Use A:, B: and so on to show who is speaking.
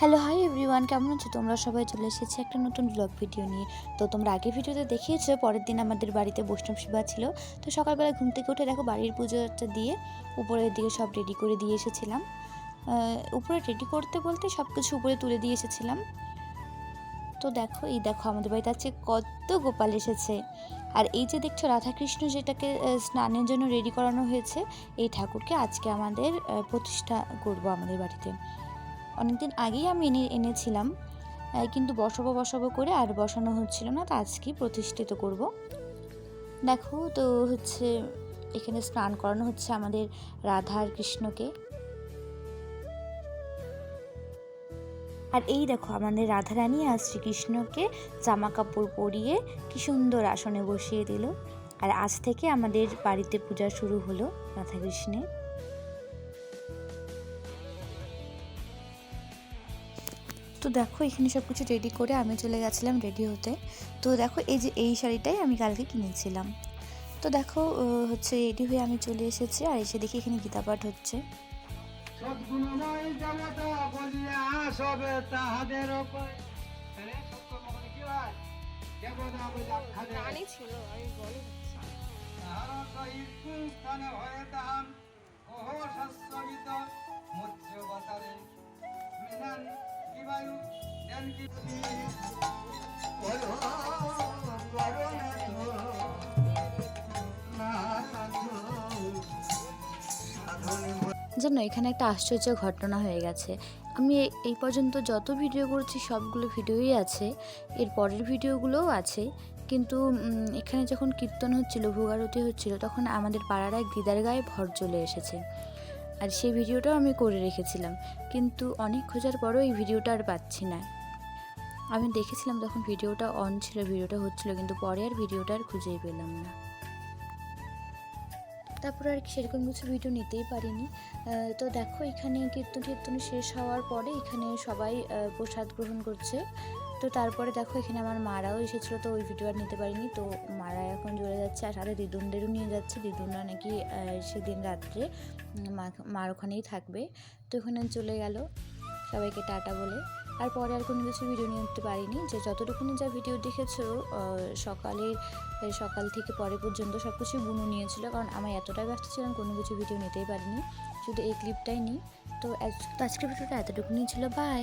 A: Hello, hi everyone, কেমন আছো? তোমরা সবাই চলে এসেছে একটা নতুন ব্লগ ভিডিও নিয়ে। তো তোমরা আগের ভিডিওতে দেখিয়েছো, পরের দিন আমাদের বাড়িতে বৈষ্ণব সেবা ছিল। তো সকালবেলা ঘুম থেকে উঠে দেখো বাড়ির পুজোটা দিয়ে উপরের দিকে সব রেডি করে দিয়ে এসেছিলাম। উপরে রেডি করতে বলতে সব কিছু উপরে তুলে দিয়ে এসেছিলাম। তো দেখো, এই দেখো আমাদের বাড়িতে আছে কত গোপাল এসেছে। আর এই যে দেখছ রাধাকৃষ্ণ যেটাকে স্নানের জন্য রেডি করানো হয়েছে, এই ঠাকুরকে আজকে আমাদের প্রতিষ্ঠা করব আমাদের বাড়িতে। অনেকদিন আগেই আমি এনে, এনেছিলাম। কিন্তু বসাবো বসাবো করে আর বসানো হচ্ছিল না, তো আজকেই প্রতিষ্ঠিত করব। দেখো তো হচ্ছে এখানে স্নান করানো হচ্ছে আমাদের রাধা আর কৃষ্ণকে। আর এই দেখো আমাদের রাধারানী আর শ্রীকৃষ্ণকে জামা কাপড় পরিয়ে কি সুন্দর আসনে বসিয়ে দিল। আর আজ থেকে আমাদের বাড়িতে পূজা শুরু হলো রাধাকৃষ্ণের তো দেখো এখানে সব কিছু রেডি করে আমি চলে গেছিলাম রেডি হতে। তো দেখো এই যে এই শাড়িটাই আমি কালকে কিনেছিলাম। তো দেখো হচ্ছে রেডি হয়ে আমি চলে এসেছি আর এসে দেখি এখানে গীতা পাঠ হচ্ছে। যেন এখানে একটা আশ্চর্য ঘটনা হয়ে গেছে। আমি এই পর্যন্ত যত ভিডিও করছি, সবগুলো ভিডিওই আছে। এর পরের ভিডিওগুলোও আছে। কিন্তু এখানে যখন কীর্তন হচ্ছিল, ভোগারতি হচ্ছিল, তখন আমাদের পাড়ার এক দিদার গায়ে ভর চলে এসেছে। আর সেই ভিডিওটাও আমি করে রেখেছিলাম। কিন্তু অনেক খোঁজার পরেও এই ভিডিওটা আর পাচ্ছি না। আমি দেখেছিলাম তখন ভিডিওটা অন ছিল, ভিডিওটা হচ্ছিল, কিন্তু পরে আর ভিডিওটা আর খুঁজেই পেলাম না। তারপর আর সেরকম কিছু ভিডিও নিতেই পারিনি। তো দেখো, এখানে কীর্তন কীর্তন শেষ হওয়ার পরে এখানে সবাই প্রসাদ গ্রহণ করছে। তো তারপরে দেখো, এখানে আমার মারাও এসেছিল, তো ওই ভিডিও আর নিতে পারিনি। তো মারা এখন চলে যাচ্ছে, আর সাথে দিদুনদেরও নিয়ে যাচ্ছে। দিদুনরা নাকি সেদিন রাত্রে মা- মার ওখানেই থাকবে। তো ওখানে চলে গেল সবাইকে টাটা বলে। আর পরে আর কোনো কিছু ভিডিও নিয়ে উঠতে পারিনি। যে যতটুকুনি যা ভিডিও দেখেছ সকালে সকাল থেকে পরে পর্যন্ত সব কিছুই বুনো নিয়েছিলো, কারণ আমার এতটাই ব্যস্ত ছিলাম, কোনো কিছু ভিডিও নিতেই পারিনি। শুধু এই ক্লিপটাই নিই। তো আজকে ভিডিওটা এতটুকুনি ছিল। বাই